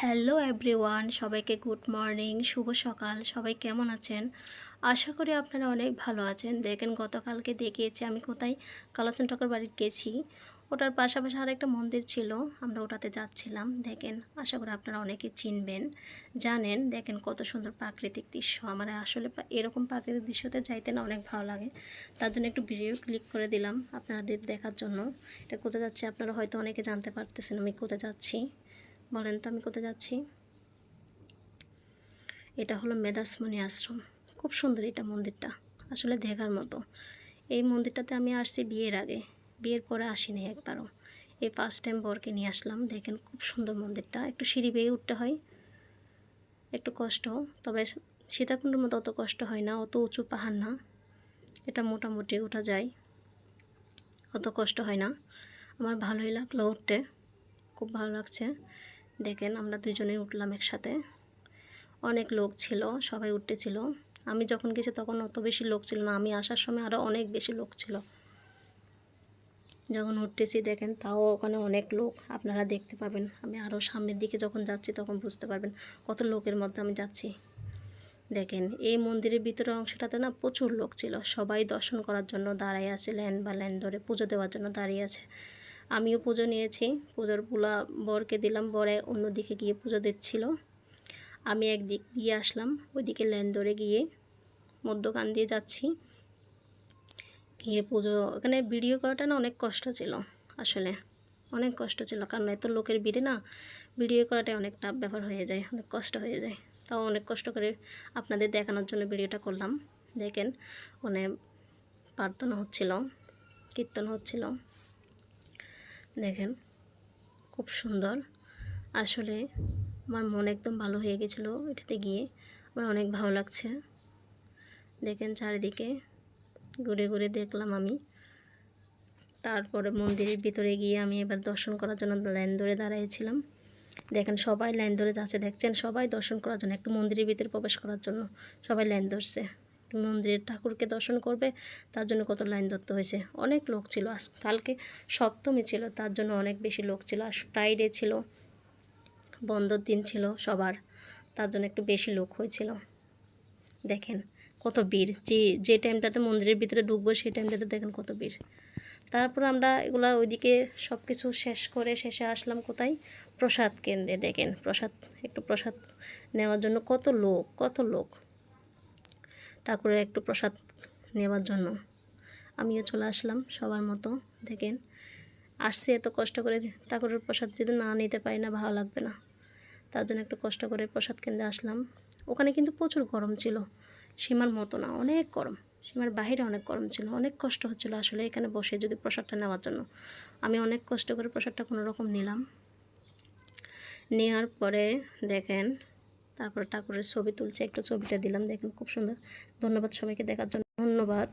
Hello everyone, সবাইকে good morning, শুভ সকাল, সবাই কেমন আছেন? আশা করি আপনারা অনেক ভালো আছেন। দেখেন, গতকালকে দেখিয়েছি আমি কোথায় কালোচন ঠাকুর বাড়ি গেছি। ওটার পাশাপাশি আর একটা মন্দির ছিল, আমরা ওটাতে যাচ্ছিলাম। দেখেন, আশা করি আপনারা অনেকে চিনবেন, জানেন। দেখেন, কত সুন্দর প্রাকৃতিক দৃশ্য। আমার আসলে এরকম প্রাকৃতিক দৃশ্যতে যাইতে না অনেক ভালো লাগে। তার জন্য একটু ভিডিও ক্লিক করে দিলাম আপনাদের দেখার জন্য। এটা কোথায় যাচ্ছে আপনারা হয়তো অনেকে জানতে পারতেছেন আমি কোথায় যাচ্ছি। বলেন তো আমি কোথায় যাচ্ছি? এটা হলো মেদাসমণি আশ্রম। খুব সুন্দর এটা মন্দিরটা। আসলে দেখার মতো। এই মন্দিরটাতে আমি আসছি বিয়ের আগে। বিয়ের পরে আসিনি একবারও। এই ফার্স্ট টাইম বরকে নিয়ে আসলাম। দেখেন খুব সুন্দর মন্দিরটা। একটু সিঁড়ি বেয়ে উঠতে হয়। একটু কষ্ট। তবে সীতাকুণ্ডের মতো অত কষ্ট হয় না। অত উঁচু পাহাড় না। এটা মোটামুটি ওঠা যায়। অত কষ্ট হয় না। আমার ভালোই লাগল উঠতে। খুব ভালো লাগছে। দেখেন আমরা দুজনেই উঠলাম একসাথে। অনেক লোক ছিল, সবাই উঠতেছিল। আমি যখন গেছি তখন অত বেশি লোক ছিল না, আমি আসার সময় আরও অনেক বেশি লোক ছিল। যখন উঠতেছি দেখেন তাও ওখানে অনেক লোক, আপনারা দেখতে পাবেন। আমি আরও সামনের দিকে যখন যাচ্ছি তখন বুঝতে পারবেন কত লোকের মধ্যে আমি যাচ্ছি। দেখেন এই মন্দিরের ভিতরের অংশটাতে না প্রচুর লোক ছিল, সবাই দর্শন করার জন্য দাঁড়ায় আছে ল্যান বা ল্যান ধরে পুজো দেওয়ার জন্য দাঁড়িয়ে আছে। আমিও পুজো নিয়েছি। পুজোর পুলা বরকে দিলাম, বরে অন্যদিকে গিয়ে পুজো দিচ্ছিল। আমি একদিক দিয়ে আসলাম, ওইদিকে ল্যান ধরে গিয়ে মধ্যখান দিয়ে যাচ্ছি। গিয়ে পুজো, এখানে ভিডিও করাটা না অনেক কষ্ট ছিল, আসলে। অনেক কষ্ট ছিল, কারণ এত লোকের ভিড়ে না ভিডিও করাটাই অনেক টাফ ব্যাপার হয়ে যায়, অনেক কষ্ট হয়ে যায়। তাও অনেক কষ্ট করে আপনাদের দেখানোর জন্য ভিডিওটা করলাম। দেখেন মানে প্রার্থনা হচ্ছিল, কীর্তন হচ্ছিল। দেখেন, খুব সুন্দর। আসলে আমার মন একদম ভালো হয়ে গেছিল এটাতে গিয়ে। আমার অনেক ভালো লাগছে। দেখেন চারিদিকে ঘুরে ঘুরে দেখলাম আমি। তারপরে মন্দিরের ভিতরে গিয়ে আমি এবার দর্শন করার জন্য লাইন ধরে দাঁড়িয়েছিলাম দেখেন সবাই লাইন ধরে যাচ্ছে, দেখছেন? সবাই দর্শন করার জন্য, একটু মন্দিরের ভিতরে প্রবেশ করার জন্য সবাই লাইন ধরছে। মন্দিরের ঠাকুরকে দর্শন করবে, তার জন্য কত লাইন ধরতে হয়েছে। অনেক লোক ছিল আজ, কালকে সপ্তমী ছিল, তার জন্য অনেক বেশি লোক ছিল। আর ফ্রাইডে ছিল, বন্ধর দিন ছিল সবার, তার জন্য একটু বেশি লোক হয়েছিল। দেখেন কত ভিড়, যে যে টাইমটাতে মন্দিরের ভিতরে ঢুকবো সেই টাইমটাতে দেখেন কত ভিড়। তারপর আমরা এগুলা ওইদিকে সব কিছু শেষ করে শেষে আসলাম কোথায়? প্রসাদ কেন্দ্রে, দেখেন প্রসাদ, একটু প্রসাদ নেওয়ার জন্য কত লোক কত লোক। ঠাকুরের একটু প্রসাদ নেওয়ার জন্য। আমিও চলে আসলাম সবার মতো। দেখেন, আসছি, এত কষ্ট করে ঠাকুরের প্রসাদ যদি না নিতে পারি না, ভালো লাগবে না। তার জন্য একটু কষ্ট করে প্রসাদ কেন্দ্রে আসলাম। ওখানে কিন্তু প্রচুর গরম ছিল। সীমার মতো না, অনেক গরম। সীমার বাইরে অনেক গরম ছিল। অনেক কষ্ট হচ্ছিল আসলে এখানে বসে যদি প্রসাদটা নেওয়ার জন্য। আমি অনেক কষ্ট করে প্রসাদটা কোনো রকম নিলাম। নেওয়ার পরে দেখেন তারপরে ঠাকুরের ছবি তুলছে, একটা ছবিটা দিলাম, দেখেন, খুব সুন্দর। ধন্যবাদ সবাইকে, দেখার জন্য ধন্যবাদ।